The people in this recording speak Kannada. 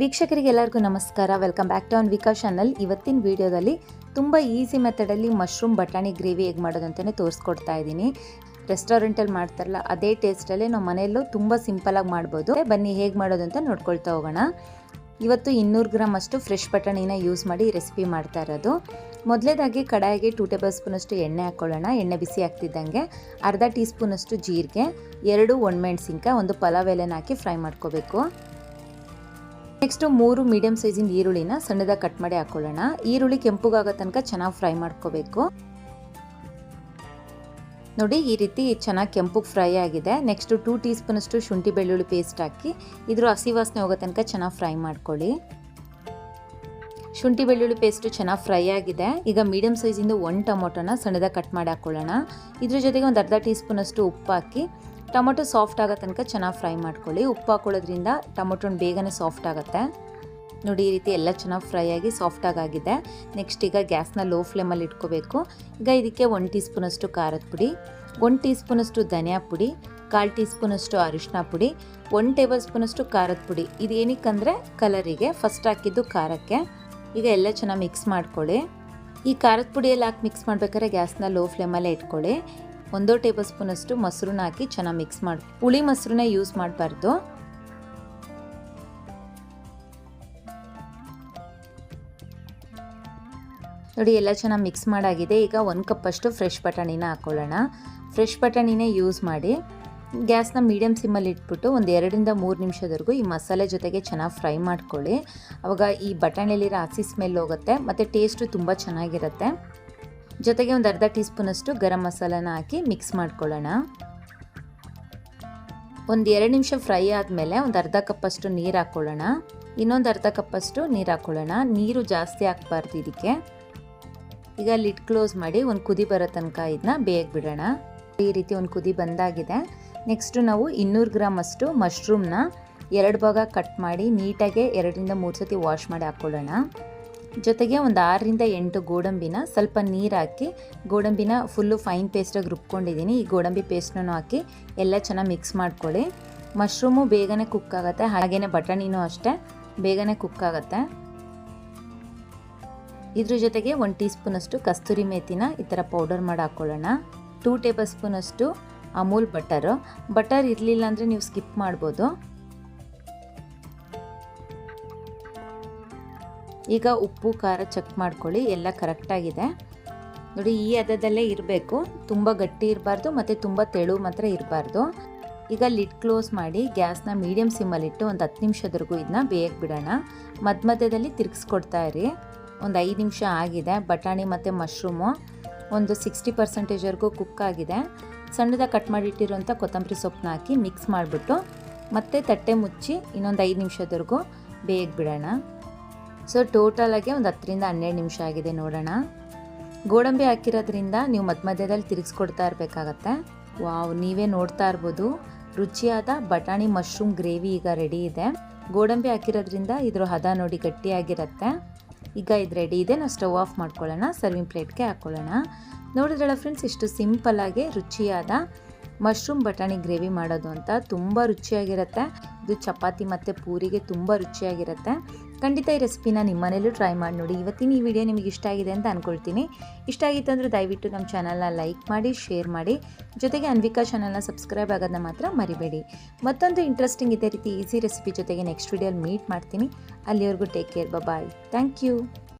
ವೀಕ್ಷಕರಿಗೆ ಎಲ್ಲರಿಗೂ ನಮಸ್ಕಾರ. Welcome back to Anvika channel ಇವತ್ತಿನ ವಿಡಿಯೋದಲ್ಲಿ ತುಂಬ ಈಸಿ ಮೆಥಡಲ್ಲಿ ಮಶ್ರೂಮ್ ಬಟಾಣಿ ಗ್ರೇವಿ ಹೇಗೆ ಮಾಡೋದು ಅಂತಲೇ ತೋರಿಸ್ಕೊಡ್ತಾ ಇದ್ದೀನಿ. ರೆಸ್ಟೋರೆಂಟಲ್ಲಿ ಮಾಡ್ತಾರಲ್ಲ, ಅದೇ ಟೇಸ್ಟಲ್ಲೇ ನಾವು ಮನೆಯಲ್ಲೂ ತುಂಬ ಸಿಂಪಲಾಗಿ ಮಾಡ್ಬೋದು. ಬನ್ನಿ ಹೇಗೆ ಮಾಡೋದು ಅಂತ ನೋಡ್ಕೊಳ್ತಾ ಹೋಗೋಣ. ಇವತ್ತು ಇನ್ನೂರು ಗ್ರಾಮ್ ಅಷ್ಟು ಫ್ರೆಶ್ ಬಟಾಣಿನ ಯೂಸ್ ಮಾಡಿ ರೆಸಿಪಿ ಮಾಡ್ತಾ ಇರೋದು. ಮೊದಲೇದಾಗಿ ಕಡಾಯಿಗೆ ಟೂ ಟೇಬಲ್ ಸ್ಪೂನಷ್ಟು ಎಣ್ಣೆ ಹಾಕ್ಕೊಳ್ಳೋಣ ಎಣ್ಣೆ ಬಿಸಿ ಆಗ್ತಿದ್ದಂಗೆ ಅರ್ಧ ಟೀ ಸ್ಪೂನಷ್ಟು ಜೀರಿಗೆ, ಎರಡು ಒಣಮೆಣ್ಸಿನ್ಕಾಯಿ, ಒಂದು ಪಲಾವ್ ಎಲೆನ ಹಾಕಿ ಫ್ರೈ ಮಾಡ್ಕೋಬೇಕು. ನೆಕ್ಸ್ಟು ಮೂರು ಮೀಡಿಯಂ ಸೈಜಿನ ಈರುಳ್ಳಿನ ಸಣ್ಣದಾಗಿ ಕಟ್ ಮಾಡಿ ಹಾಕೊಳ್ಳೋಣ. ಈರುಳ್ಳಿ ಕೆಂಪುಗಾಗೋ ತನಕ ಚೆನ್ನಾಗಿ ಫ್ರೈ ಮಾಡ್ಕೋಬೇಕು. ನೋಡಿ, ಈ ರೀತಿ ಚೆನ್ನಾಗಿ ಕೆಂಪುಗೆ ಫ್ರೈ ಆಗಿದೆ. ನೆಕ್ಸ್ಟು ಟೂ ಟೀ ಸ್ಪೂನಷ್ಟು ಶುಂಠಿ ಬೆಳ್ಳುಳ್ಳಿ ಪೇಸ್ಟ್ ಹಾಕಿ, ಇದ್ರ ಹಸಿ ವಾಸನೆ ಹೋಗೋ ತನಕ ಚೆನ್ನಾಗಿ ಫ್ರೈ ಮಾಡ್ಕೊಳ್ಳಿ. ಶುಂಠಿ ಬೆಳ್ಳುಳ್ಳಿ ಪೇಸ್ಟು ಚೆನ್ನಾಗಿ ಫ್ರೈ ಆಗಿದೆ. ಈಗ ಮೀಡಿಯಂ ಸೈಜಿಂದ ಒಂದು ಟೊಮೊಟೊನ ಸಣ್ಣದಾಗಿ ಕಟ್ ಮಾಡಿ ಹಾಕ್ಕೊಳ್ಳೋಣ ಇದ್ರ ಜೊತೆಗೆ ಒಂದು ಅರ್ಧ ಟೀ ಸ್ಪೂನಷ್ಟು ಉಪ್ಪು ಹಾಕಿ, ಟೊಮೊಟೊ ಸಾಫ್ಟ್ ಆಗೋ ತನಕ ಚೆನ್ನಾಗಿ ಫ್ರೈ ಮಾಡ್ಕೊಳ್ಳಿ. ಉಪ್ಪು ಹಾಕೊಳ್ಳೋದ್ರಿಂದ ಟೊಮೊಟೊನ ಬೇಗನೆ ಸಾಫ್ಟ್ ಆಗುತ್ತೆ. ನೋಡಿ, ಈ ರೀತಿ ಎಲ್ಲ ಚೆನ್ನಾಗಿ ಫ್ರೈ ಆಗಿ ಸಾಫ್ಟಾಗಿ ಆಗಿದೆ. ನೆಕ್ಸ್ಟ್ ಈಗ ಗ್ಯಾಸ್ನ ಲೋ ಫ್ಲೇಮಲ್ಲಿ ಇಟ್ಕೋಬೇಕು. ಈಗ ಇದಕ್ಕೆ ಒನ್ ಟೀ ಸ್ಪೂನಷ್ಟು ಖಾರದ ಪುಡಿ ಒನ್ ಟೀ ಸ್ಪೂನಷ್ಟು ಧನಿಯಾ ಪುಡಿ, ಕಾಲು ಟೀ ಸ್ಪೂನಷ್ಟು ಅರಿಶಿನ ಪುಡಿ ಒನ್ ಟೇಬಲ್ ಸ್ಪೂನಷ್ಟು ಖಾರದ ಪುಡಿ. ಇದು ಏನಕ್ಕಂದರೆ ಕಲರಿಗೆ ಫಸ್ಟ್ ಹಾಕಿದ್ದು ಖಾರಕ್ಕೆ. ಈಗ ಎಲ್ಲ ಚೆನ್ನಾಗಿ ಮಿಕ್ಸ್ ಮಾಡ್ಕೊಳ್ಳಿ. ಈ ಖಾರದ ಪುಡಿಯಲ್ಲಿ ಹಾಕಿ ಮಿಕ್ಸ್ ಮಾಡ್ಬೇಕಾದ್ರೆ ಗ್ಯಾಸ್ನ ಲೋ ಫ್ಲೇಮಲ್ಲೇ ಇಟ್ಕೊಳ್ಳಿ. ಒಂದೋ ಟೇಬಲ್ ಸ್ಪೂನಷ್ಟು ಮೊಸರನ್ನ ಹಾಕಿ ಚೆನ್ನಾಗಿ ಮಿಕ್ಸ್ ಮಾಡಿ, ಹುಳಿ ಮೊಸರನ್ನ ಯೂಸ್ ಮಾಡಬಾರ್ದು. ನೋಡಿ, ಎಲ್ಲ ಚೆನ್ನಾಗಿ ಮಿಕ್ಸ್ ಮಾಡಾಗಿದೆ. ಈಗ ಒಂದು ಕಪ್ಪಷ್ಟು ಫ್ರೆಶ್ ಬಟಾಣಿನ ಹಾಕ್ಕೊಳ್ಳೋಣ ಫ್ರೆಶ್ ಬಟಾಣಿನೇ ಯೂಸ್ ಮಾಡಿ. ಗ್ಯಾಸ್ನ ಮೀಡಿಯಮ್ ಸಿಮ್ಮಲ್ಲಿ ಇಟ್ಬಿಟ್ಟು ಒಂದು ಎರಡರಿಂದ ಮೂರು ನಿಮಿಷದವರೆಗೂ ಈ ಮಸಾಲೆ ಜೊತೆಗೆ ಚೆನ್ನಾಗಿ ಫ್ರೈ ಮಾಡ್ಕೊಳ್ಳಿ. ಅವಾಗ ಈ ಬಟಾಣಿಯಲ್ಲಿರೋ ಹಸಿ ಸ್ಮೆಲ್ ಹೋಗುತ್ತೆ, ಮತ್ತು ಟೇಸ್ಟು ತುಂಬ ಚೆನ್ನಾಗಿರುತ್ತೆ. ಜೊತೆಗೆ ಒಂದು ಅರ್ಧ ಟೀ ಸ್ಪೂನಷ್ಟು ಗರಂ ಮಸಾಲಾನ ಹಾಕಿ ಮಿಕ್ಸ್ ಮಾಡ್ಕೊಳ್ಳೋಣ. ಒಂದು ಎರಡು ನಿಮಿಷ ಫ್ರೈ ಆದಮೇಲೆ ಒಂದು ಅರ್ಧ ಕಪ್ಪಷ್ಟು ನೀರು ಹಾಕ್ಕೊಳ್ಳೋಣ. ಇನ್ನೊಂದು ಅರ್ಧ ಕಪ್ಪಷ್ಟು ನೀರು ಹಾಕ್ಕೊಳ್ಳೋಣ. ನೀರು ಜಾಸ್ತಿ ಹಾಕ್ಬಾರ್ದು ಇದಕ್ಕೆ. ಈಗ ಲಿಡ್ ಕ್ಲೋಸ್ ಮಾಡಿ ಒಂದು ಕುದಿ ಬರೋ ತನಕ ಇದನ್ನ ಬೇಗ ಬಿಡೋಣ. ಈ ರೀತಿ ಒಂದು ಕುದಿ ಬಂದಾಗಿದೆ. ನೆಕ್ಸ್ಟು ನಾವು ಇನ್ನೂರು ಗ್ರಾಮ್ ಅಷ್ಟು ಮಶ್ರೂಮ್ನ ಎರಡು ಭಾಗ ಕಟ್ ಮಾಡಿ ನೀಟಾಗೆ ಎರಡರಿಂದ ಮೂರು ಸತಿ ವಾಶ್ ಮಾಡಿ ಹಾಕ್ಕೊಳ್ಳೋಣ. ಜೊತೆಗೆ ಒಂದು ಆರರಿಂದ ಎಂಟು ಗೋಡಂಬಿನ ಸ್ವಲ್ಪ ನೀರು ಹಾಕಿ ಗೋಡಂಬಿನ ಫುಲ್ಲು ಫೈನ್ ಪೇಸ್ಟಾಗಿ ರುಬ್ಕೊಂಡಿದ್ದೀನಿ. ಈ ಗೋಡಂಬಿ ಪೇಸ್ಟ್ನೂ ಹಾಕಿ ಎಲ್ಲ ಚೆನ್ನಾಗಿ ಮಿಕ್ಸ್ ಮಾಡ್ಕೊಳ್ಳಿ. ಮಶ್ರೂಮು ಬೇಗನೆ ಕುಕ್ ಆಗುತ್ತೆ. ಹಾಗೆಯೇ ಬಟಾಣಿನೂ ಅಷ್ಟೇ ಬೇಗನೆ ಕುಕ್ ಆಗುತ್ತೆ. ಇದ್ರ ಜೊತೆಗೆ ಒಂದು ಟೀ ಸ್ಪೂನಷ್ಟು ಕಸ್ತೂರಿ ಮೇಥಿನ ಈ ಥರ ಪೌಡರ್ ಮಾಡಿ ಹಾಕ್ಕೊಳ್ಳೋಣ. ಟೂ ಟೇಬಲ್ ಸ್ಪೂನಷ್ಟು ಅಮೂಲ್ ಬಟರ್ ಬಟರ್ ಇರಲಿಲ್ಲ ಅಂದರೆ ನೀವು ಸ್ಕಿಪ್ ಮಾಡ್ಬೋದು. ಈಗ ಉಪ್ಪು, ಖಾರ ಚೆಕ್ ಮಾಡ್ಕೊಳ್ಳಿ, ಎಲ್ಲ ಕರೆಕ್ಟಾಗಿದೆ ನೋಡಿ, ಈ ಹದದಲ್ಲೇ ಇರಬೇಕು. ತುಂಬ ಗಟ್ಟಿ ಇರಬಾರ್ದು ಮತ್ತು ತುಂಬ ತೆಳು ಮಾತ್ರ ಇರಬಾರ್ದು. ಈಗ ಲಿಡ್ ಕ್ಲೋಸ್ ಮಾಡಿ ಗ್ಯಾಸ್ನ ಮೀಡಿಯಮ್ ಸಿಮ್ಮಲ್ಲಿಟ್ಟು ಒಂದು ಹತ್ತು ನಿಮಿಷದವರೆಗೂ ಇದನ್ನ ಬೇಯಕ್ಕೆ ಬಿಡೋಣ. ಮಧ್ಯ ಮಧ್ಯದಲ್ಲಿ ತಿರ್ಗಿಸ್ಕೊಡ್ತಾ ಇರಿ. ಒಂದು ಐದು ನಿಮಿಷ ಆಗಿದೆ. ಬಟಾಣಿ ಮತ್ತು ಮಶ್ರೂಮು ಒಂದು ಸಿಕ್ಸ್ಟಿ ಪರ್ಸೆಂಟೇಜ್ವರೆಗೂ ಕುಕ್ ಆಗಿದೆ. ಸಣ್ಣದಾಗಿ ಕಟ್ ಮಾಡಿಟ್ಟಿರುವಂಥ ಕೊತ್ತಂಬರಿ ಸೊಪ್ಪನ್ನ ಹಾಕಿ ಮಿಕ್ಸ್ ಮಾಡಿಬಿಟ್ಟು ಮತ್ತೆ ತಟ್ಟೆ ಮುಚ್ಚಿ ಇನ್ನೊಂದು ಐದು ನಿಮಿಷದವರೆಗೂ ಬೇಯಕ್ಕೆ ಬಿಡೋಣ. ಸೊ ಟೋಟಲಾಗಿ ಒಂದು ಹತ್ತರಿಂದ ಹನ್ನೆರಡು ನಿಮಿಷ ಆಗಿದೆ ನೋಡೋಣ. ಗೋಡಂಬಿ ಹಾಕಿರೋದ್ರಿಂದ ನೀವು ಮಧ್ಯ ಮಧ್ಯದಲ್ಲಿ ತಿರುಗಿಸ್ಕೊಡ್ತಾ ಇರಬೇಕಾಗತ್ತೆ. ವಾವ್, ನೀವೇ ನೋಡ್ತಾ ಇರ್ಬೋದು. ರುಚಿಯಾದ ಬಟಾಣಿ ಮಶ್ರೂಮ್ ಗ್ರೇವಿ ಈಗ ರೆಡಿ ಇದೆ. ಗೋಡಂಬಿ ಹಾಕಿರೋದ್ರಿಂದ ಇದ್ರ ಹದ ನೋಡಿ ಗಟ್ಟಿಯಾಗಿರುತ್ತೆ. ಈಗ ಇದು ರೆಡಿ ಇದೆ. ನಾವು ಸ್ಟವ್ ಆಫ್ ಮಾಡ್ಕೊಳ್ಳೋಣ. ಸರ್ವಿಂಗ್ ಪ್ಲೇಟ್ಗೆ ಹಾಕ್ಕೊಳ್ಳೋಣ ನೋಡಿದ್ರಲ್ಲ ಫ್ರೆಂಡ್ಸ್ ಇಷ್ಟು ಸಿಂಪಲ್ಲಾಗಿ ರುಚಿಯಾದ ಮಶ್ರೂಮ್ ಬಟಾಣಿ ಗ್ರೇವಿ ಮಾಡೋದು ಅಂತ ತುಂಬ ರುಚಿಯಾಗಿರುತ್ತೆ. ಇದು ಚಪಾತಿ ಮತ್ತು ಪೂರಿಗೆ ತುಂಬ ರುಚಿಯಾಗಿರುತ್ತೆ. ಖಂಡಿತ ಈ ರೆಸಿಪಿನ ನಿಮ್ಮ ಮನೇಲೂ ಟ್ರೈ ಮಾಡಿ ನೋಡಿ. ಇವತ್ತಿನ ಈ ವಿಡಿಯೋ ನಿಮಗೆ ಇಷ್ಟ ಆಗಿದೆ ಅಂತ ಅಂದ್ಕೊಳ್ತೀನಿ ಇಷ್ಟ ಆಗಿತ್ತು ಅಂದರೆ ದಯವಿಟ್ಟು ನಮ್ಮ ಚಾನಲ್ನ ಲೈಕ್ ಮಾಡಿ ಶೇರ್ ಮಾಡಿ. ಜೊತೆಗೆ ಅನ್ವಿಕಾ ಚಾನಲ್ನ ಸಬ್ಸ್ಕ್ರೈಬ್ ಆಗೋದನ್ನ ಮಾತ್ರ ಮರಿಬೇಡಿ. ಮತ್ತೊಂದು ಇಂಟ್ರೆಸ್ಟಿಂಗ್ ಇದೇ ರೀತಿ ಈಸಿ ರೆಸಿಪಿ ಜೊತೆಗೆ ನೆಕ್ಸ್ಟ್ ವಿಡಿಯೋಲಿ ಮೀಟ್ ಮಾಡ್ತೀನಿ. ಅಲ್ಲಿವರೆಗೂ take care bye thank you